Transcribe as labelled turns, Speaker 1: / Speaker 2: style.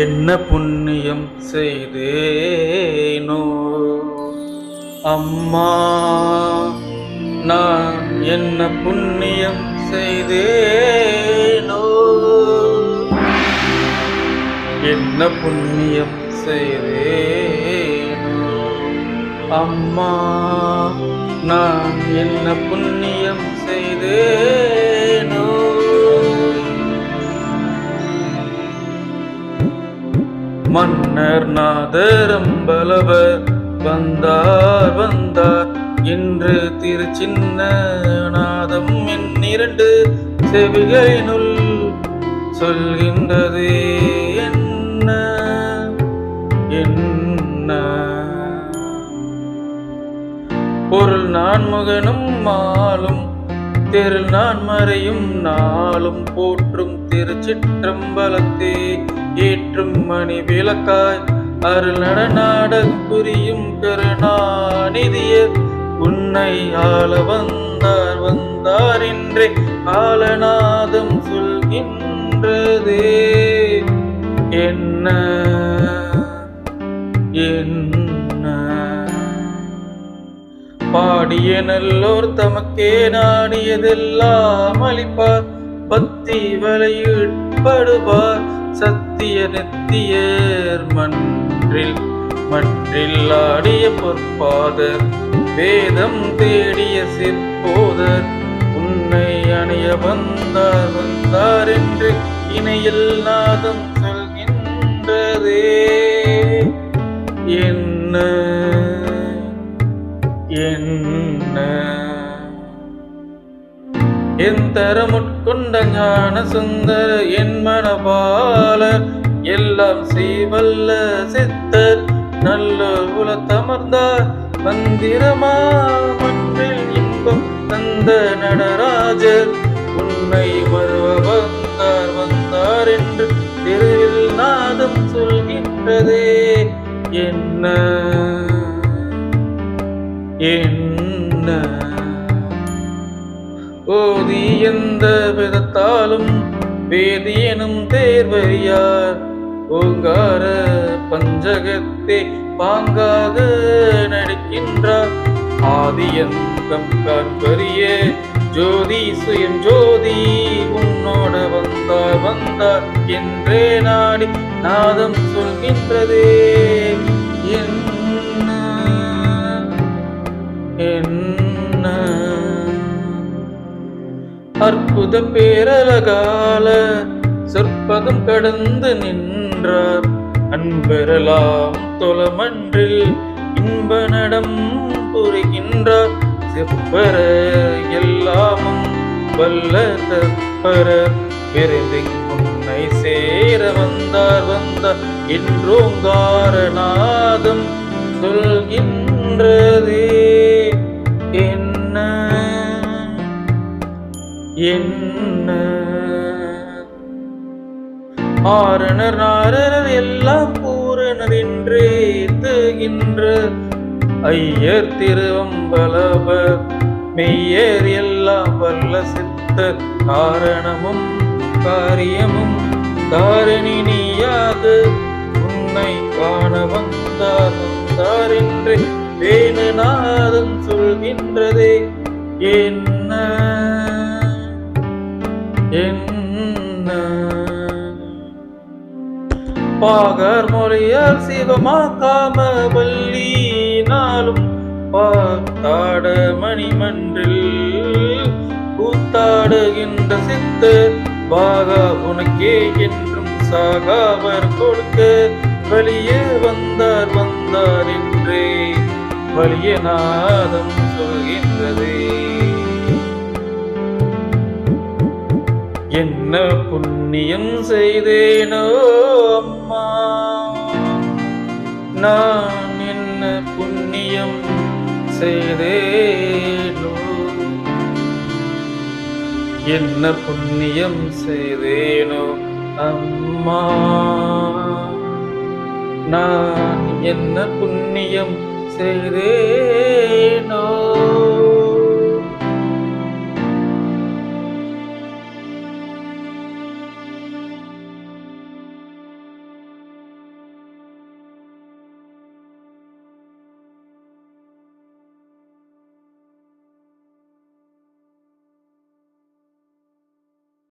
Speaker 1: என்ன புண்ணியம் செய்தேனோ? அம்மா நான் என்ன புண்ணியம் செய்தேனோ? என்ன புண்ணியம் செய்தேனோ? அம்மா நான் என்ன புண்ணியம் செய்தேனோ? மன்னர் நாதரம்பலவர் வந்தார் வந்தார். என்று திருச்சின்ன நாதம் என் இரண்டு செவிகளினுள் சொல்கின்றது என்ன என்ன? பொருள் நான்முகனும் மாலும் தெரு நான் மறையும். நாளும் போற்றும் திருச்சிற்றம்பலத்தே. ஏற்றும் மணி விளக்காய் அருள் நடநாடகம் புரியும் கருணாநிதிய உன்னை ஆள வந்தார் வந்தார் என்றே காலநாதம் சொல்கின்றதே. என்ன? என்ன? பாடிய நல்லோர் தமக்கே நாடியதெல்லாம் அளிப்பார் பக்தி வலையுட்படுவார் சத்திய நெத்தியர் மன்றில். மற்றில் ஆடிய பொற்பாதர் வேதம் தேடிய சிற்போதர் உன்னை அணைய வந்தார் வந்தார் என்று இணையில் நாதம் சொல்கின்றதே. என்ன என்ன? என் தரமுட்கொண்ட ஞான சுந்தர என் மனபாலர் எல்லாம் செய்வல்ல சித்தர் நல்ல குலத்தமர்ந்தார் மந்திரமா? மற்றில் இன்பம் தந்த நடராஜர் உன்னை வருவ வந்தார் வந்தார் என்று தெருவில் நாதம் சொல்கின்றதே. என்ன? என்ன? ஓதி எந்த விதத்தாலும் வேதியனும் தேர்வறியார். ஓங்கார பஞ்சகத்தை பாங்காக நடிக்கின்றார். ஆதியந்தம் காண்பறிய ஜோதி சுயம் ஜோதி உன்னோட வந்தார் வந்தார் என்றே நாடி நாதம் சொல்கின்றதே. என் அற்புத பேரலகால சொற்பதம் கடந்து நின்றார். அன்பெறலாம் தொலமன்றில் இன்ப நடம் புரிகின்றார். செப்பர எல்லாமும் வல்ல தப்பர விருதி உன்னை சேர வந்தார் வந்தார் என்றோங்காரநாதம் சொல்கின்றதே. என்ன என்ன? ஆரணர் நாரணர் எல்லாம் பூரணர் என்றே ஏத்துகின்ற ஐயர் திருவம்பலவர் மெய்யர் எல்லாம் வல்ல சித்தர். காரணமும் காரியமும் காரணி நீயாக உன்னை காண வந்தார் வந்தார் வேணுநாதம் சொல்கின்றதே. என்ன? என்ன? பாகர் மொழியால் சிவமாக்காம வள்ளி பார்த்தாட மணிமன்றில் கூத்தாடுகின்ற சித்த பாகா உனக்கே என்றும் சாகாவர் கொடுக்க வழியே வந்தார் வந்தார் என்றே வலிய நாதம் சொல்கின்றது. என்ன புண்ணியம் செய்தேனோ அம்மா? நான் என்ன புண்ணியம் செய்தேனோ? என்ன புண்ணியம் செய்தேனோ அம்மா? நான் என்ன புண்ணியம் செய்தேனோ?